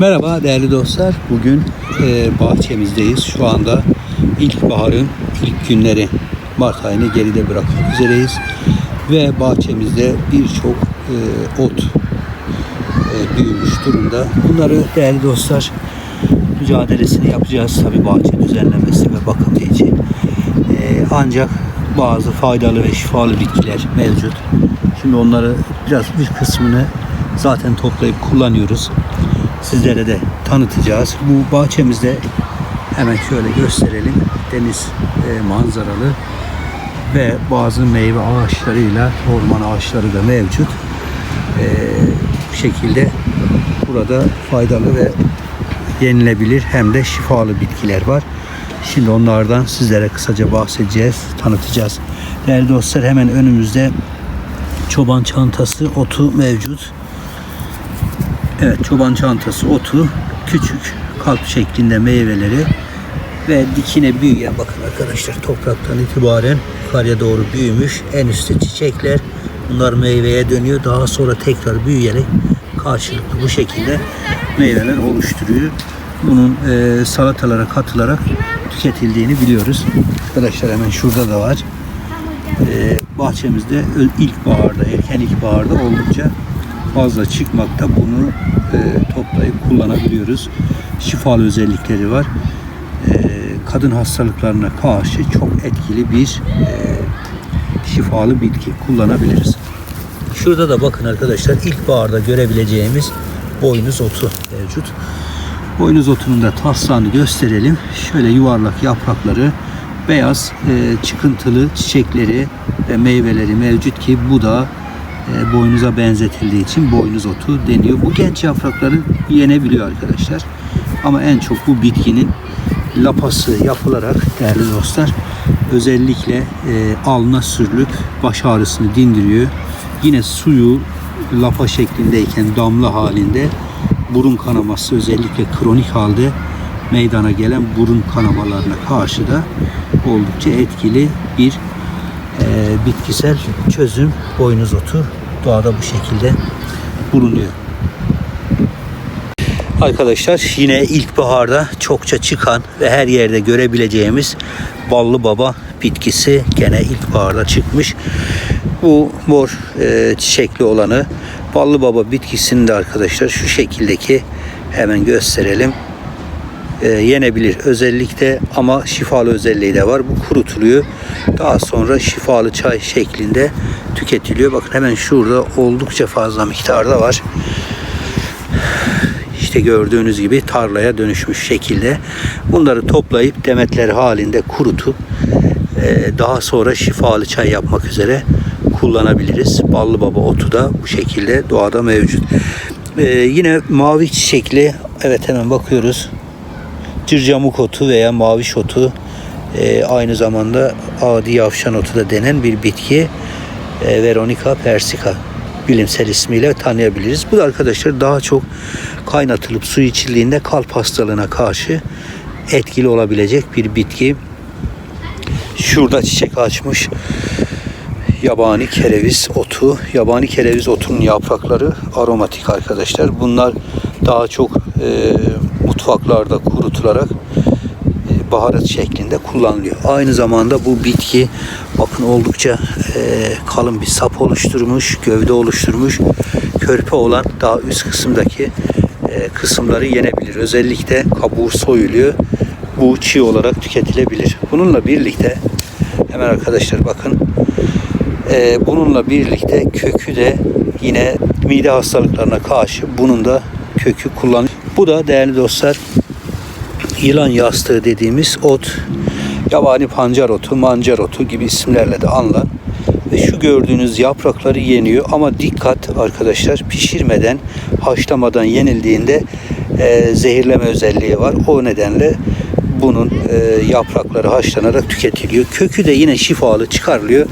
Merhaba değerli dostlar. Bugün e, bahçemizdeyiz. Şu anda ilkbaharın ilk günleri. Mart ayını geride bırakmak üzereyiz. Ve bahçemizde birçok e, ot e, büyümüş durumda. Bunları değerli dostlar mücadelesini yapacağız. Tabii bahçe düzenlemesi ve bakımı için. E, ancak bazı faydalı ve şifalı bitkiler mevcut. Şimdi onları biraz bir kısmını zaten toplayıp kullanıyoruz sizlere de tanıtacağız. Bu bahçemizde hemen şöyle gösterelim. Deniz e, manzaralı ve bazı meyve ağaçlarıyla orman ağaçları da mevcut. E, bu şekilde burada faydalı ve yenilebilir hem de şifalı bitkiler var. Şimdi onlardan sizlere kısaca bahsedeceğiz, tanıtacağız. Değerli dostlar hemen önümüzde çoban çantası otu mevcut. Evet çoban çantası otu küçük kalp şeklinde meyveleri ve dikine büyüyen bakın arkadaşlar topraktan itibaren yukarıya doğru büyümüş en üstte çiçekler bunlar meyveye dönüyor daha sonra tekrar büyüyerek karşılıklı bu şekilde meyveler oluşturuyor. Bunun e, salatalara katılarak tüketildiğini biliyoruz. Arkadaşlar hemen şurada da var. E, bahçemizde ilkbaharda, erken ilkbaharda oldukça fazla çıkmakta. Bunu e, toplayıp kullanabiliyoruz. Şifalı özellikleri var. E, kadın hastalıklarına karşı çok etkili bir e, şifalı bitki kullanabiliriz. Şurada da bakın arkadaşlar ilkbaharda görebileceğimiz boynuz otu mevcut. Boynuz otunun da taslağını gösterelim. Şöyle yuvarlak yaprakları, beyaz e, çıkıntılı çiçekleri ve meyveleri mevcut ki bu da e, boynuza benzetildiği için boynuz otu deniyor. Bu genç yaprakları yenebiliyor arkadaşlar. Ama en çok bu bitkinin lapası yapılarak değerli dostlar özellikle e, alnına sürülüp baş ağrısını dindiriyor. Yine suyu lapa şeklindeyken damla halinde burun kanaması özellikle kronik halde meydana gelen burun kanamalarına karşı da oldukça etkili bir e, bitkisel çözüm boynuz otu doğada bu şekilde bulunuyor. Arkadaşlar yine ilkbaharda çokça çıkan ve her yerde görebileceğimiz ballı baba bitkisi gene ilkbaharda çıkmış. Bu mor e, çiçekli olanı ballı baba bitkisini de arkadaşlar şu şekildeki hemen gösterelim e, yenebilir özellikle ama şifalı özelliği de var. Bu kurutuluyor. Daha sonra şifalı çay şeklinde tüketiliyor. Bakın hemen şurada oldukça fazla miktarda var. İşte gördüğünüz gibi tarlaya dönüşmüş şekilde. Bunları toplayıp demetler halinde kurutup e, daha sonra şifalı çay yapmak üzere kullanabiliriz. Ballı baba otu da bu şekilde doğada mevcut. E, yine mavi çiçekli evet hemen bakıyoruz cırcamuk otu veya maviş otu e, aynı zamanda adi yavşan otu da denen bir bitki e, Veronica persica bilimsel ismiyle tanıyabiliriz. Bu da arkadaşlar daha çok kaynatılıp su içildiğinde kalp hastalığına karşı etkili olabilecek bir bitki. Şurada çiçek açmış yabani kereviz otu. Yabani kereviz otunun yaprakları aromatik arkadaşlar. Bunlar daha çok e, mutfaklarda kurutularak e, baharat şeklinde kullanılıyor. Aynı zamanda bu bitki bakın oldukça e, kalın bir sap oluşturmuş, gövde oluşturmuş. Körpe olan daha üst kısımdaki e, kısımları yenebilir. Özellikle kabuğu soyuluyor. Bu çiğ olarak tüketilebilir. Bununla birlikte hemen arkadaşlar bakın e, bununla birlikte kökü de yine mide hastalıklarına karşı bunun da kökü kullanılıyor. Bu da değerli dostlar yılan yastığı dediğimiz ot. Yabani pancar otu, mancar otu gibi isimlerle de anılan ve şu gördüğünüz yaprakları yeniyor ama dikkat arkadaşlar pişirmeden haşlamadan yenildiğinde e, zehirleme özelliği var. O nedenle bunun e, yaprakları haşlanarak tüketiliyor. Kökü de yine şifalı çıkarılıyor.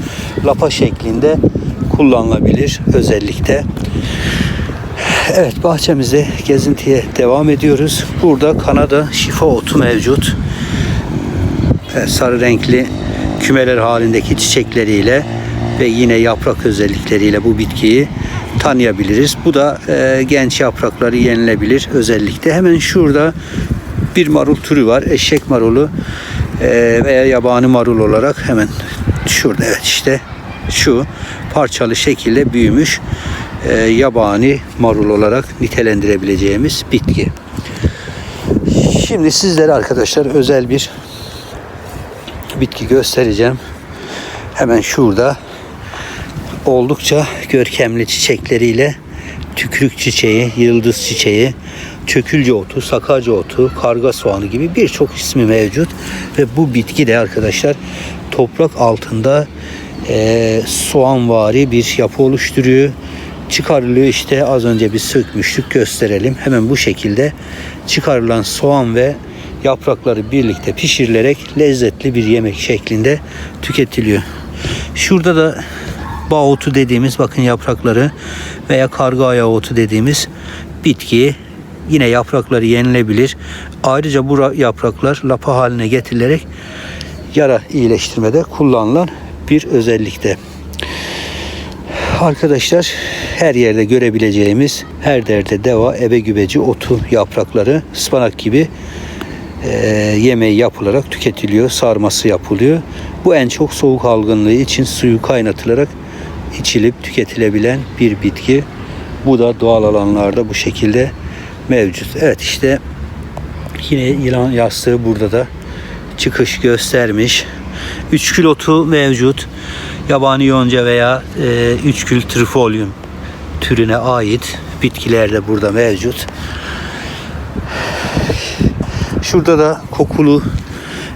Lapa şeklinde kullanılabilir özellikle. Evet bahçemizde gezintiye devam ediyoruz. Burada Kanada şifa otu mevcut. Sarı renkli kümeler halindeki çiçekleriyle ve yine yaprak özellikleriyle bu bitkiyi tanıyabiliriz. Bu da e, genç yaprakları yenilebilir özellikle. Hemen şurada bir marul türü var. Eşek marulu e, veya yabani marul olarak hemen şurada evet işte şu parçalı şekilde büyümüş e, yabani marul olarak nitelendirebileceğimiz bitki. Şimdi sizlere arkadaşlar özel bir bitki göstereceğim. Hemen şurada oldukça görkemli çiçekleriyle tükürük çiçeği, yıldız çiçeği, çökülce otu, sakarca otu, karga soğanı gibi birçok ismi mevcut. Ve bu bitki de arkadaşlar toprak altında e, soğanvari bir yapı oluşturuyor. Çıkarılıyor işte az önce bir sökmüştük gösterelim. Hemen bu şekilde çıkarılan soğan ve yaprakları birlikte pişirilerek lezzetli bir yemek şeklinde tüketiliyor. Şurada da bağ dediğimiz bakın yaprakları veya karga ayağı otu dediğimiz bitki yine yaprakları yenilebilir. Ayrıca bu ra- yapraklar lapa haline getirilerek yara iyileştirmede kullanılan bir özellikte. Arkadaşlar her yerde görebileceğimiz her derde deva ebe gübeci otu yaprakları ıspanak gibi e, yemeği yapılarak tüketiliyor. Sarması yapılıyor. Bu en çok soğuk algınlığı için suyu kaynatılarak içilip tüketilebilen bir bitki. Bu da doğal alanlarda bu şekilde mevcut. Evet işte yine yılan yastığı burada da çıkış göstermiş. Üçkül otu mevcut. Yabani yonca veya e, üçkül trifolium türüne ait bitkiler de burada mevcut. Şurada da kokulu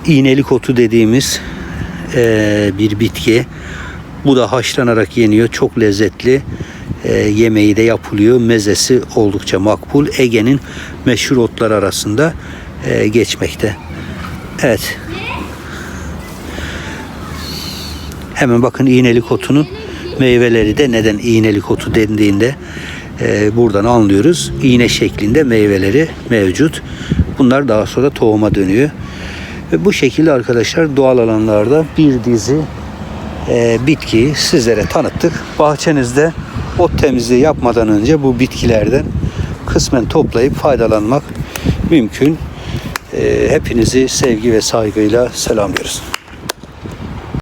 iğnelik otu dediğimiz eee, bir bitki. Bu da haşlanarak yeniyor. Çok lezzetli. Eee, yemeği de yapılıyor. Mezesi oldukça makbul. Ege'nin meşhur otlar arasında eee, geçmekte. Evet. Hemen bakın iğnelik otunun meyveleri de neden iğnelik otu dendiğinde e, buradan anlıyoruz. İğne şeklinde meyveleri mevcut. Bunlar daha sonra tohuma dönüyor. Ve bu şekilde arkadaşlar doğal alanlarda bir dizi e, bitkiyi sizlere tanıttık. Bahçenizde ot temizliği yapmadan önce bu bitkilerden kısmen toplayıp faydalanmak mümkün. E, hepinizi sevgi ve saygıyla selamlıyoruz.